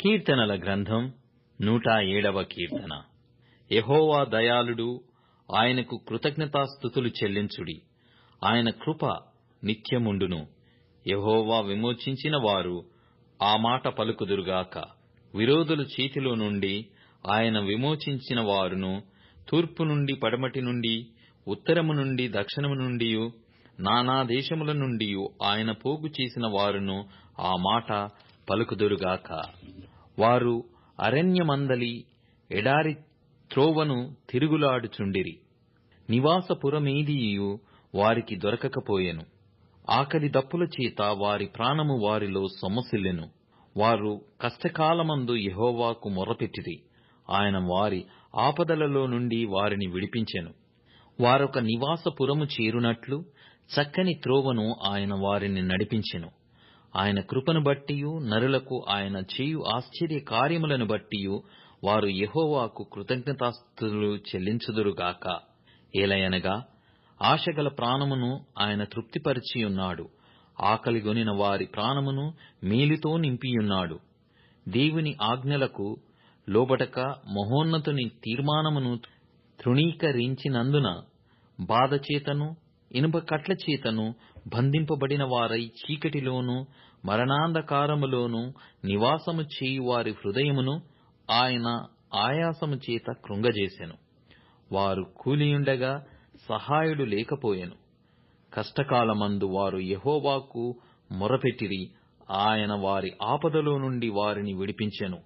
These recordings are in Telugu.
కీర్తనల గ్రంథం నూట ఏడవ కీర్తన. యహోవా దయాళుడు ఆయనకు కృతజ్ఞతాస్థుతులు చెల్లించుడి. ఆయన కృప నిత్యముండును. యహోవా విమోచించిన వారు ఆ మాట పలుకుదురుగాక. విరోధుల చేతిలో నుండి ఆయన విమోచించిన వారును తూర్పు నుండి పడమటి నుండి ఉత్తరము నుండి దక్షిణము నుండి నానా దేశముల నుండి ఆయన పోగు చేసిన వారును ఆ మాట పలుకుదురుగాక. వారు అరణ్యమందలి ఎడారి త్రోవను తిరుగులాడుచుండిరి. నివాసపురమేదియు వారికి దొరకకపోయెను. ఆకలి దప్పుల చేత వారి ప్రాణము వారిలో సొమ్మసిల్లెను. వారు కష్టకాలమందు యహోవాకు మొర్రపెట్టిరి ఆయన వారి ఆపదలలో నుండి వారిని విడిపించెను. వారొక నివాసపురము చేరునట్లు చక్కని త్రోవను ఆయన వారిని నడిపించెను. ఆయన కృపను బట్టియు నరులకు ఆయన చేయు ఆశ్చర్య కార్యములను బట్టియు వారు యెహోవాకు కృతజ్ఞతాస్తుతులు చెల్లించుదురుగాక. ఏలయనగా ఆశగల ప్రాణమును ఆయన తృప్తిపరిచియున్నాడు. ఆకలిగొనిన వారి ప్రాణమును మేలితో నింపియున్నాడు. దేవుని ఆజ్ఞలకు లోబడక మహోన్నతుని తీర్మానమును తృణీకరించినందున బాధచేతను ఇనుప కట్ల చేతను బంధింపబడిన వారై చీకటిలోను మరణాంధకారములోను నివాసము చేయు వారి హృదయమును ఆయన ఆయాసము చేత కృంగజేసెను. వారు కూలియుండగా సహాయుడు లేకపోయెను. కష్టకాలమందు వారు యహోవాకు మొరపెట్టిరి ఆయన వారి ఆపదలో నుండి వారిని విడిపించెను.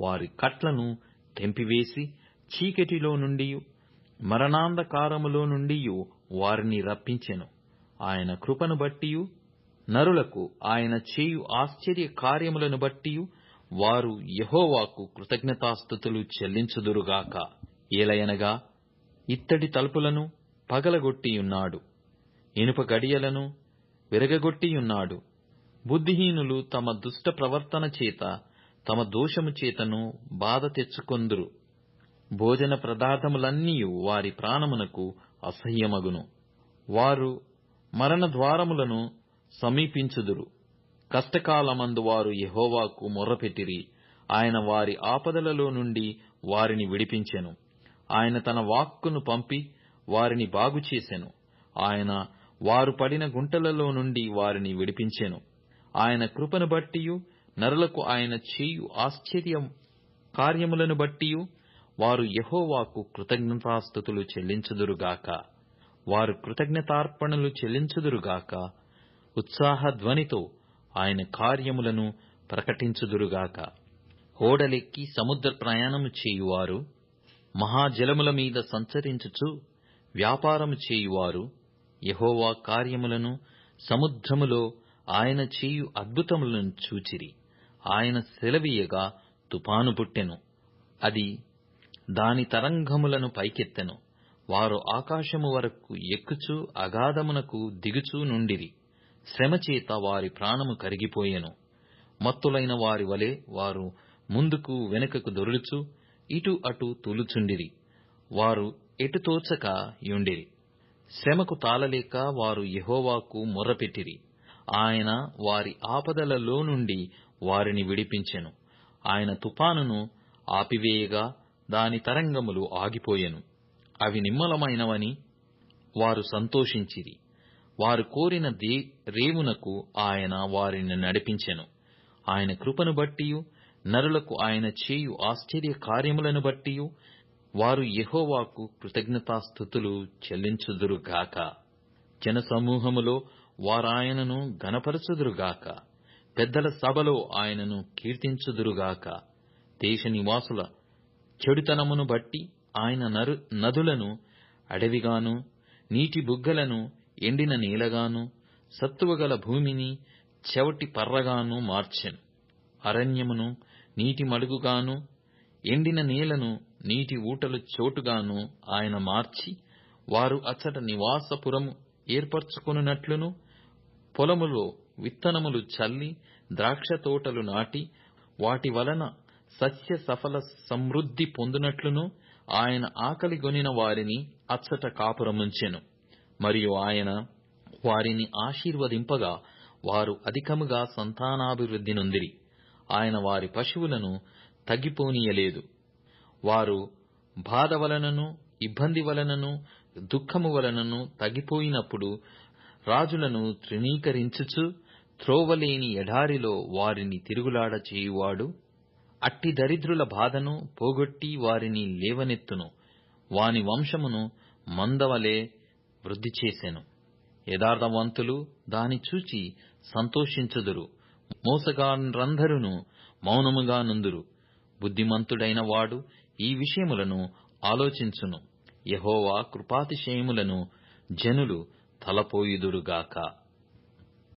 వారి కట్లను తెంపివేసి చీకటిలో నుండి మరణాంధకారములో నుండి వారిని రప్పించెను. ఆయన కృపను బట్టియు నరులకు ఆయన చేయు ఆశ్చర్య కార్యములను బట్టియు వారు యహోవాకు కృతజ్ఞతాస్థుతులు చెల్లించుదురుగాక. ఏలయనగా ఇత్తడి తలుపులను పగలగొట్టియున్నాడు. ఇనుప గడియలను విరగగొట్టియున్నాడు. బుద్ధిహీనులు తమ దుష్ట ప్రవర్తన చేత తమ దోషము చేతను బాధ తెచ్చుకొందురు. భోజన పదార్థములన్నీయు వారి ప్రాణమునకు అసహ్యమగును. వారు మరణ ద్వారములను సమీపించుదురు. కష్టకాలమందు వారు యహోవాకు మొర్రపెట్టిరి. ఆయన వారి ఆపదలలో నుండి వారిని విడిపించెను. ఆయన తన వాక్కును పంపి వారిని బాగుచేసెను. ఆయన వారు పడిన గుంటలలో నుండి వారిని విడిపించెను. ఆయన కృపను బట్టియు నరులకు ఆయన చేయు ఆశ్చర్య కార్యములను బట్టియు వారు యహోవాకు కృతజ్ఞతాస్థుతులు చెల్లించుదురుగాక. వారు కృతజ్ఞతార్పణలు చెల్లించుదురుగాక. ఉత్సాహ ధ్వనితో ఆయన కార్యములను ప్రకటించుదురుగాక. ఓడలెక్కి సముద్ర ప్రయాణము చేయువారు మహాజలముల మీద సంచరించుచు వ్యాపారము చేయువారు యహోవా కార్యములను సముద్రములో ఆయన చేయు అద్భుతములను చూచిరి. ఆయన సెలవీయగా తుపాను పుట్టెను. అది దాని తరంగములను పైకెత్తెను. వారు ఆకాశము వరకు ఎక్కుచూ అగాధమునకు దిగుచూ నుండిరి. శ్రమచేత వారి ప్రాణము కరిగిపోయెను. మత్తులైన వారి వలె వారు ముందుకు వెనుకకు దొరులుచు ఇటు అటు తూలుచుండిరి. వారు ఎటు తోచక యుండిరి. శ్రమకు తాళలేక వారు యహోవాకు మొర్రపెట్టిరి. ఆయన వారి ఆపదలలో నుండి వారిని విడిపించెను. ఆయన తుపానును ఆపివేయగా దాని తరంగములు ఆగిపోయెను. అవి నిమ్మలమైనవని వారు సంతోషించిరి. వారు కోరిన దే రేవునకు ఆయన వారిని నడిపించెను. ఆయన కృపను బట్టియు నరులకు ఆయన చేయు ఆశ్చర్య కార్యములను బట్టియు వారు యెహోవాకు కృతజ్ఞతాస్థుతులు చెల్లించుదురుగాక. జనసమూహములో వారాయనను గనపరచుదురుగాక పెద్దల సభలో ఆయనను కీర్తించుదురుగాక. దేశ నివాసుల చెడుతనమును బట్టి ఆయన నరు నదులను అడవిగాను నీటి బుగ్గలను ఎండిన నేలగాను సత్తువగల భూమిని చెవటి పర్రగాను మార్చెను. అరణ్యమును నీటి మడుగుగాను ఎండిన నేలను నీటి ఊటలు చోటుగాను ఆయన మార్చి వారు అచ్చట నివాసపురము ఏర్పరచుకొనున్నట్లును పొలములో విత్తనములు చల్లి ద్రాక్ష తోటలు నాటి వాటి వలన సస్య సఫల సమృద్ధి పొందినట్లును ఆయన ఆకలిగొనిన వారిని అచ్చట కాపురముంచెను మరియు ఆయన వారిని ఆశీర్వదింపగా వారు అధికముగా సంతానాభివృద్ధి నొందిరి. ఆయన వారి పశువులను తగ్గిపోనీయలేదు. వారు బాధ వలనను ఇబ్బంది వలనను దుఃఖము వలనను తగ్గిపోయినప్పుడు రాజులను తృణీకరించుచు త్రోవలేని ఎడారిలో వారిని తిరుగులాడ చేయువాడు అట్టి దరిద్రుల బాధను పోగొట్టి వారిని లేవనెత్తును. వాని వంశమును మందవలే వృద్ధి చేసెను. యథార్థవంతులు దాని చూచి సంతోషించుదురు. మోసగారందరును మౌనముగా నుందురు. బుద్ధిమంతుడైన వాడు ఈ విషయములను ఆలోచించును. యహోవా కృపాతిశయములను జనులు తలపోయుదురుగాక.